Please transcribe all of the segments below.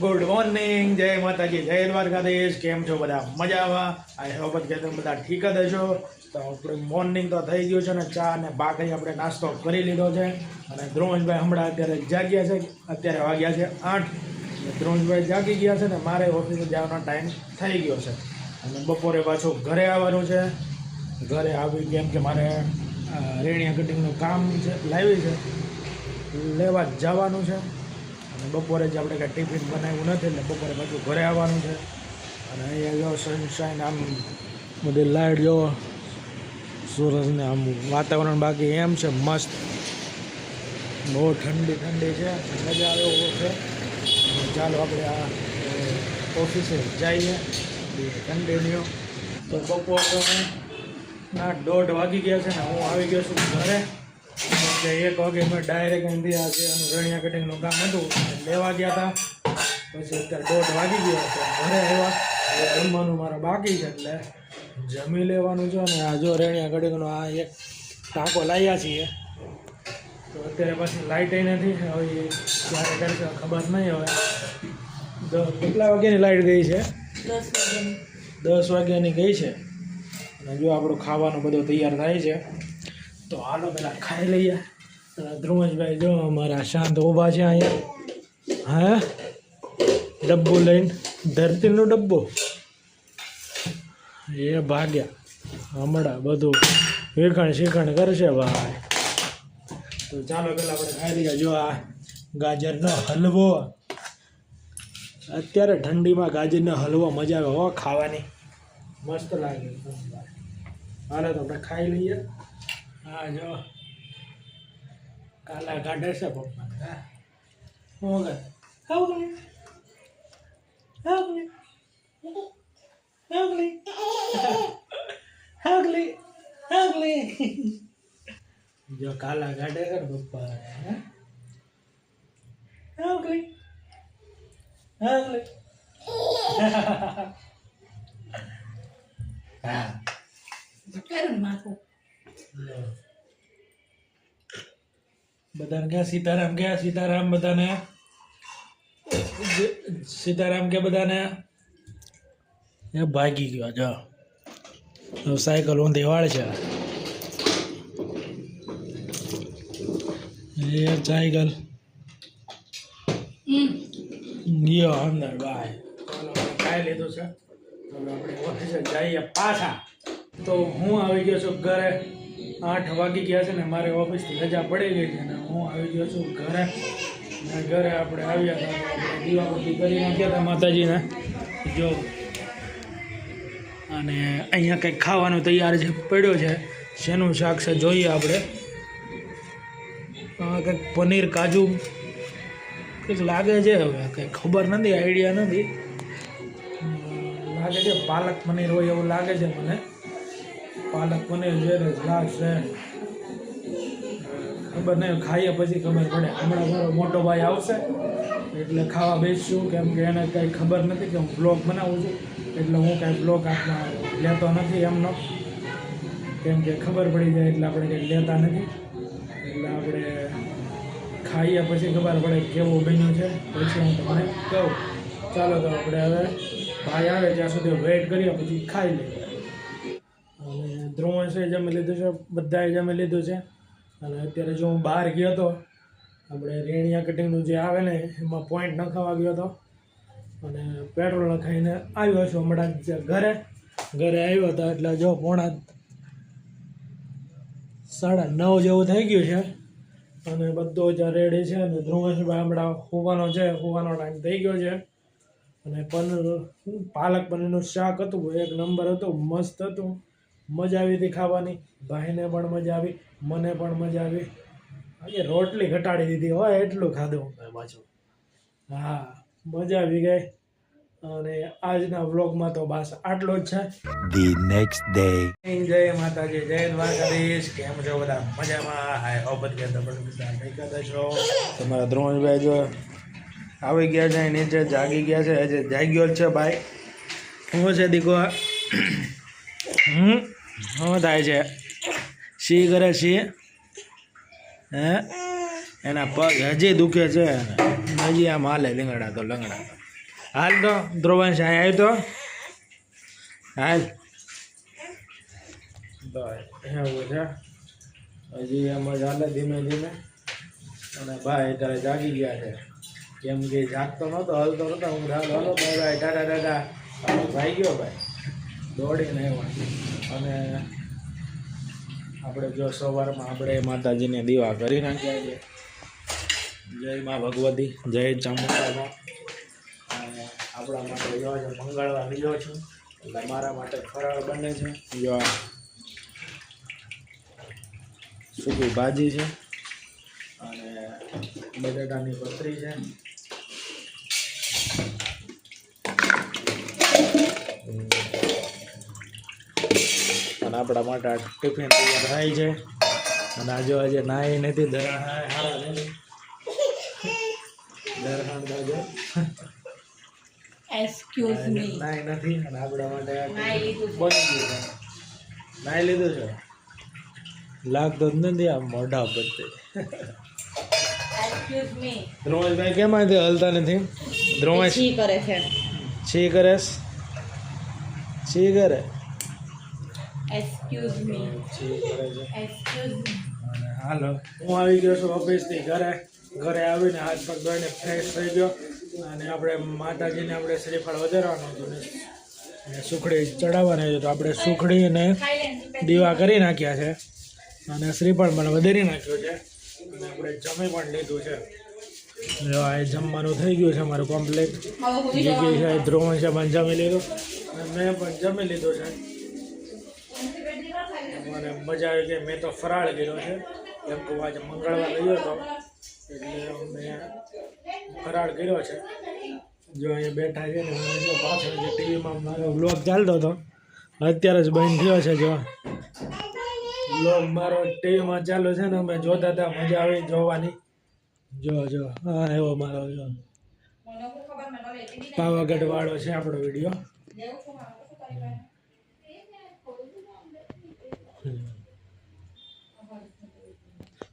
Good morning જય માતાજી, જય દ્વારકાધીશ, કેમ છો બધા? મજામાં? આઈ હોપ કે તમે બધા ઠીક જ હશો. તો મોર્નિંગ તો થઈ ગયું છે ને, ચા અને ભાખરી આપણે નાસ્તો કરી લીધો છે. અને ધ્રુવંશભાઈ હમણાં અત્યારે જાગ્યા છે. અત્યારે વાગ્યા છે આઠ. ધ્રુવંશભાઈ જાગી ગયા છે ને, મારે ઓફિસે જવાનો ટાઈમ થઈ ગયો છે. અને બપોરે પાછું ઘરે આવવાનું છે. ઘરે આવી કેમ કે મારે રેણીયા કટિંગનું કામ છે, લાવી છે. લેવા જવાનું છે. અને બપોરે જ આપણે કાંઈ ટિફિન બનાવ્યું નથી એટલે બપોરે પાછું ઘરે આવવાનું છે. અને અહીંયા જો સનશાઇન આમ બધી લાઇટ જો, સૂરજને આમ વાતાવરણ બાકી એમ છે, મસ્ત. બહુ ઠંડી ઠંડી છે, મજા આવે એવો છે. ચાલો આપણે આ ઓફિસે જઈએ. કન્ટિન્યુ તો બપોર ના દોઢ વાગી ગયા છે ને હું આવી ગયો છું ઘરે. એટલે એક વાગે મેં ડાયરેક્ટ આ જે રણિયા કટિંગનું કામ હતું લેવા ગયા હતા. પછી અત્યારે દોઢ વાગી ગયો હતો ઘરે આવ્યા. જમવાનું મારે બાકી છે એટલે જમી લેવાનું છે અને આ જો રેણિયા કટિંગનો આ એક ટાંકો લાવ્યા છીએ. તો અત્યારે પાછી લાઇટ નથી હવે ક્યારે કરશે ખબર નહીં હવે. કેટલા વાગ્યાની લાઇટ ગઈ છે? દસ વાગ્યાની ગઈ છે. અને જો આપણું ખાવાનું બધું તૈયાર થાય છે. તો હાલો પેલા ખાઈ લઈએ. ધ્રુવજભાઈ જો અમારા શાંત ઊભા છે અહીંયા. હા? ડબ્બો લઈને ધરતીનો ડબ્બો. એ ભાગ્યા. હમણાં બધું વેખણ શીખણ કરશે ભાઈ. તો ચાલો પેલા આપણે ખાઈ લઈએ. જો આ ગાજરનો હલવો. અત્યારે ઠંડીમાં ગાજરનો હલવો મજા આવે હો ખાવાની. મસ્ત લાગે. હાલો તો આપણે ખાઈ લઈએ. હા જો. કાલા કાઢે છે પપ્પા. હા હાવ કરે હાવ કરે હાવ કરે જો કાલા કાઢે છે પપ્પા હા? હાવ કરે હાવ કરે હા. માથું. બધાને કે સીતારામ કે સીતારામ બધાને. સીતારામ કે બધાને. એ ભાગી ગયો, જો. સાયકલ હું દેવાળ છે. એ સાયકલ. ગયો અંદર ચાલો ખાઈ લીધું છે. હવે આપણે ઓફિસે જઈએ પાછા. તો હું આવી ગયો છું ઘરે. આઠ વાગી ગયા છે ને મારે ઓફિસથી રજા પડી ગઈ છે ને હું આવી ગયો છું ઘરે. ને ઘરે આપણે આવ્યા હતા દીવાબત્તી કરી નાખ્યા હતા માતાજીને. જો. અને અહીંયા કંઈક ખાવાનું તૈયાર છે પડ્યો છે, શેનું શાક છે જોઈએ આપણે. કંઈક પનીર કાજુ કંઈક લાગે છે હવે કંઈક ખબર નથી આઈડિયા નથી. લાગે છે પાલક પનીર હોય એવું લાગે છે મને. પાલક પનીર છે? ને છે. ખબર નહીં, ખાઈએ પછી ખબર પડે. હમણાં મારો મોટો ભાઈ આવશે, એટલે ખાવા બેસશું. કેમ કે એને કંઈ ખબર નથી કે હું બ્લોગ બનાવું છું. એટલે હું કાંઈ બ્લોગ આપણા લેતો નથી એમનો. કેમ કે ખબર પડી જાય એટલે આપણે કંઈ લેતા નથી. એટલે આપણે ખાઈએ પછી ખબર પડે કેવું બન્યું છે. પછી હું તમને કહું. ચાલો તો આપણે હવે ભાઈ આવે ત્યાં સુધી વેઇટ કરીએ, પછી ખાઈ લઈએ. ધ્રુવંશે જમી લીધું છે, બધાએ જમી લીધું છે. અને અત્યારે જો હું બહાર ગયો હતો આપણે રેણિયા કટિંગનું જે આવે ને, એમાં પોઈન્ટ નખાવા ગયો હતો અને પેટ્રોલ નખાઈને આવ્યો છું હમણાં જ ઘરે. ઘરે આવ્યો હતો એટલે જો પોણા સાડા નવ જેવું થઈ ગયું છે. અને બધો જ રેડી છે અને ધ્રુવેશભાઈ હમણાં હોવાનો છે, હોવાનો ટાઈમ થઈ ગયો છે. અને પનીર પાલક પનીરનું શાક હતું, એક નંબર હતું, મસ્ત હતું. મજા આવી હતી ખાવાની. ભાઈને પણ મજા આવી મને પણ મજા આવી. આજે રોટલી ઘટાડી દીધી હોય એટલું ખાધું. મેં પાછું. હા મજા આવી ગઈ. અને આજના વ્લોગમાં તો બસ આટલો જ છે. ધી નેક્સ્ટ ડે જય માતાજી જય દ્વારકાધીશ. કેમ છો બધા? મજામાં? હાય હોબત કે તમે બધા છો? તમારા દ્રોણભાઈ જો આવી ગયા છે નીચે જાગી ગયા છે. આજે જાગ્યો જ છે ભાઈ. શું છે દીકો હમ? શું થાય છે. સી કરે સી હે? એના પગ હજી દુખે છે. હજી આમ હાલે લીંગડા તો લંગડા. હાલ તો ધ્રુવંશ અહીં આવ્યો તો? હાલ. એવું છે. હજી એમ જ હાલે ધીમે ધીમે. અને ભાઈ અત્યારે જાગી ગયા છે. કેમ કે જાગતો નહોતો, હલતો નહોતો. હું હાલ હલો ભાઈ ભાઈ ટાટા ટાટા ભાઈ ગયો, ભાઈ. દોડીને આવ્યા. અને આપણે જો સવારમાં આપણે માતાજીને દીવા કરી નાખ્યા છે. જય મા ભગવતી, જય ચામુંડામાં. આપણા માટે જો છે મંગળવાર લીધો છું. એટલે મારા માટે ફરાળ બને છે. જો સૂકી ભાજી છે. અને બટેટાની પતરી છે. આપણા માટે આ ટિફિન તૈયાર થાય છે. અને આજે આજે નાહી નથી નથી દરહાણ દાદો. એક્સક્યુઝ મી નાઈ નથી અને આપણા માટે આ નાઈ લીધું છે. બની ગયું છે. લીધું છે? લાગતો જ નથી આ મોઢા પરથી એક્સક્યુઝ કેમ આજે હલતા નથી? ધ્રુવંશ છી કરે છે. છી કરેસ છી કરે? એક્સક્યુઝ મી એક્સક્યુઝ મી હાલો હું આવી ગયો છું ઓફિસથી ઘરે. ઘરે આવીને હાથ પગ ધોઈને ફ્રેશ થઈ ગયો. અને આપણે માતાજીને આપણે શ્રીફળ વધારવાનું હતું ને સુખડી ચડાવવાની હતી. તો આપણે સુખડીને દીવા કરી નાખ્યા છે. અને શ્રીફળ પણ વધારી નાખ્યું છે. અને આપણે જમી પણ લીધું છે. જો આ જમવાનું થઈ ગયું છે મારું કોમ્પ્લેટ જે છે ધ્રુવન છે પણ જમી લીધું. અને મેં પણ જમી લીધું છે. મને મજા આવી ગઈ. મેં તો ફરાળ કર્યો છે. કેમ કે આજે મંગળવાર ગયો હતો. એટલે મેં ફરાળ કર્યો છે. જો અહીંયા બેઠા છે ને, હું પાછળ જે ટીવીમાં મારો વ્લોગ ચાલતો હતો, અત્યારે જ બંધ થયો છે, જો. બ્લોગ મારો ટીવીમાં ચાલુ છે ને, અમે જોતા હતા, મજા આવી જોવાની. જો જો, હા, એવો મારો, જો. પાવાગઢ વાળો છે આપણો વીડિયો.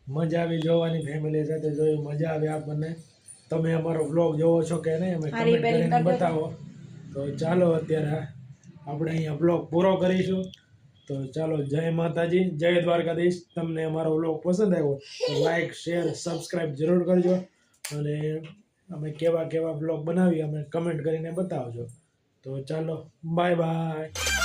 મજા આવી જોવાની ફેમિલી સાથે જોઈ મજા આવી આપણને તમે અમારો વ્લોગ જોવો છો કે નહીં અમે કમેન્ટ કરીને બતાવો. તો ચાલો અત્યારે આપણે અહીંયા વ્લોગ પૂરો કરીશું. તો ચાલો જય માતાજી જય દ્વારકાધીશ. તમને અમારો વ્લોગ પસંદ આવ્યો તો લાઈક શેર સબસ્ક્રાઈબ જરૂર કરજો. અને અમે કેવા કેવા વ્લોગ બનાવી અમે કમેન્ટ કરીને બતાવજો. તો ચાલો બાય બાય